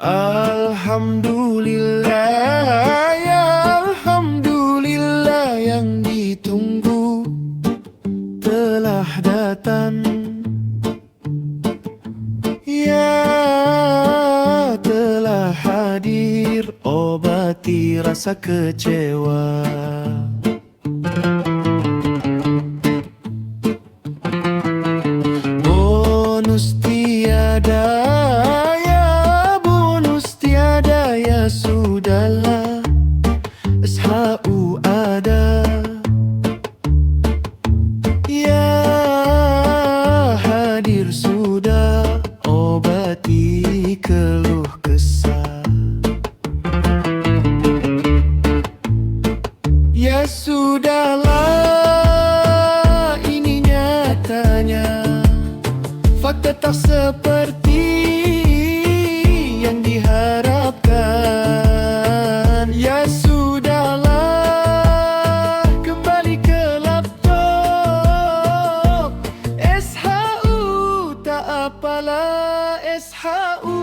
Alhamdulillah ya Alhamdulillah yang ditunggu telah datang. Ya telah hadir obati rasa kecewa. Bonus tiada sudahlah SHU ada. Ya hadir sudah obati keluh kesah. Ya sudahlah ini nyatanya. Fakta tak seperti apalah SHU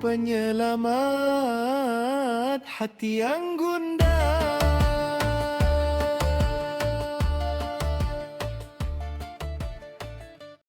penyelamat hati yang gundah